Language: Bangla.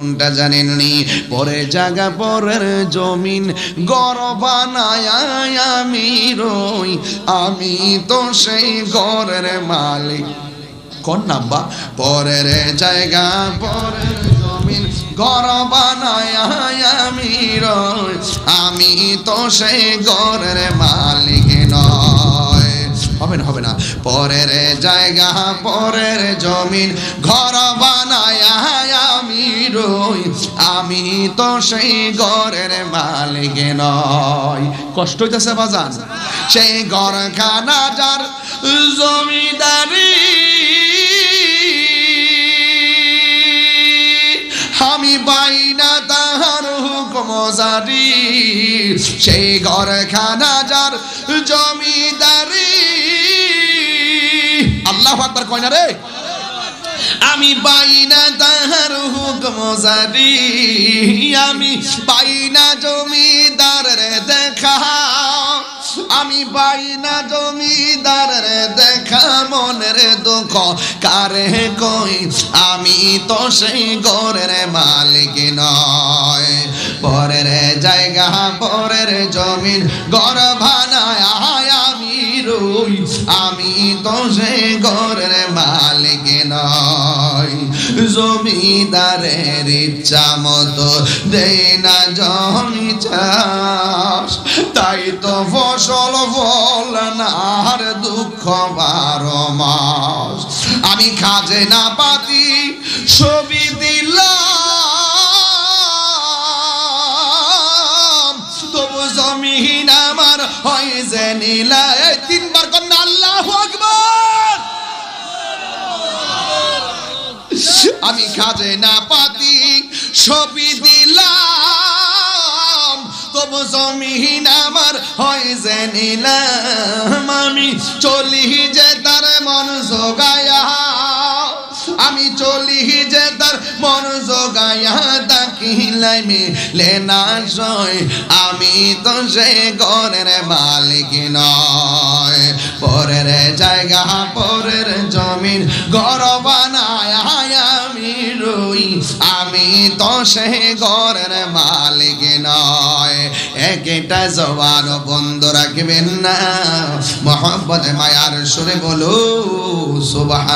কোনটা জানেননি পরে জায়গা, পরের জমিন গড় বানায় আমি রই। আমি তো সেই ঘরের মালিক। কোন নাম্বা পরের জায়গা, পরের জমিন, ঘর বানায় আমি রই। আমি তো সেই ঘরের মালিক নয়। হবে না হবে না। পরের জায়গা, পরের জমিন ঘর বানায় আমি রই। আমি তো সেই ঘরের মালিক নয় কষ্ট হইতেছে বাজান। সেই ঘর খানা যার জমিদারি। আমি পাই না তাহার হুকুম জারি। সেই ঘর খানা যার জমিদারি। আল্লাহ আকবার কয় না রে? আমি পাই না তাহার হুকুম জারি আমি পাই না জমিদার রে দেখা। আমি পাই না জমিদার রে দেখা, মনের দুঃখ কারে কই? আমি তো সেই ঘরের মালিক নয়। পরের জায়গা, পরের জমিন রই আমি তো সে ঘরের মালিক নয় জমিদারের ইচ্ছা মতো দেয় না জমি চাষ। তাই তো ফসল ফল না আর দুঃখ বারো মাস। আমি খাজে না পাতি, ছবি দিলাম। তবু জমিন আমার হয় যে নীলা এই তিনবার কন্যা আল্লাহ আকবার আমি খাজে না পাতি, ছবি দিলাম। তবু জমিন আমার হয় যে নিলাম। আমি চলি যে তার মন জোগায়া। আমি চলি যে তার মন জোগায়া। দাকিলাই মিলে না জয়। আমি তো সে ঘরের মালিক নয়। পরের জায়গা, পরের জমিন, ঘর সে ঘরের মালিক নয়। একটা জবান বন্ধ রাখবেন না। মোহাম্মদ মায়ার সুরে বলো সুবাহান